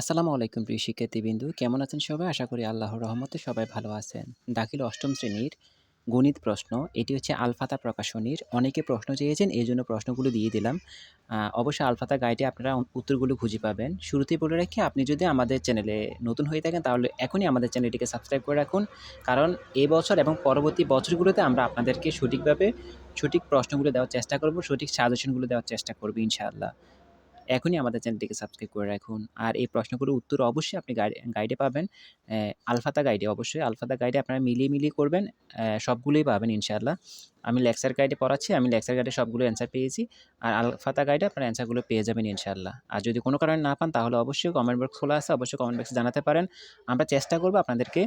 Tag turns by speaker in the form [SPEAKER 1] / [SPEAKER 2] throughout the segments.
[SPEAKER 1] আসসালামু আলাইকুম প্রিয় শিক্ষার্থীবৃন্দু, কেমন আছেন সবাই? আশা করি আল্লাহর রহমতে সবাই ভালো আছেন। দাখিল অষ্টম শ্রেণির গণিত প্রশ্ন, এটি হচ্ছে আলফাতা প্রকাশনীর। অনেকে প্রশ্ন চেয়েছেন এই জন্য প্রশ্নগুলো দিয়ে দিলাম। অবশ্যই আলফাতা গাইডে আপনারা উত্তরগুলো খুঁজে পাবেন। শুরুতেই বলে রাখি, আপনি যদি আমাদের চ্যানেলে নতুন হয়ে থাকেন, তাহলে এখনই আমাদের চ্যানেলটিকে সাবস্ক্রাইব করে রাখুন। কারণ এই বছর এবং পরবর্তী বছরগুলোতে আমরা আপনাদেরকে সঠিকভাবে সঠিক প্রশ্নগুলো দেওয়ার চেষ্টা করব, সঠিক সাজেশনগুলো দেওয়ার চেষ্টা করব, ইনশাআল্লাহ। এখনই আমাদের চ্যানেলটিকে সাবস্ক্রাইব করে রাখুন। আর এই প্রশ্নগুলোর উত্তর অবশ্যই আপনি গাইডে পাবেন। আলফাতা গাইডে অবশ্যই। আলফাতা গাইডে আপনারা মিলিয়ে মিলিয়ে করবেন। সবগুলোই পাবেন ইনশাআল্লাহ। আমি লেকচার গাইডে পড়াচ্ছি, আমি লেকচার গাইডে সবগুলো অ্যান্সার পেয়েছি। আর আলফাতা গাইডে আপনার অ্যান্সারগুলো পেয়ে যাবেন ইনশাআল্লাহ। আর যদি কোনো কারণে না পান, তাহলে অবশ্যই কমেন্ট বক্স খোলা আছে। অবশ্যই কমেন্ট বক্সে জানাতে পারেন। আমরা চেষ্টা করব আপনাদেরকে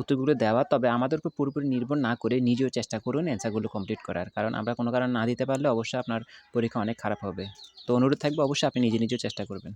[SPEAKER 1] উত্তরগুলো দেওয়া তবে আমাদের উপর পুরোপুরি নির্ভর না করে নিজেও চেষ্টা করুন অ্যান্সারগুলো কমপ্লিট করার। কারণ আমরা কোনো কারণে না দিতে পারলে অবশ্যই আপনার পরীক্ষা অনেক খারাপ হবে। তো অনুরোধ থাকবে অবশ্যই আপনি নিজে নিজেও চেষ্টা করবেন।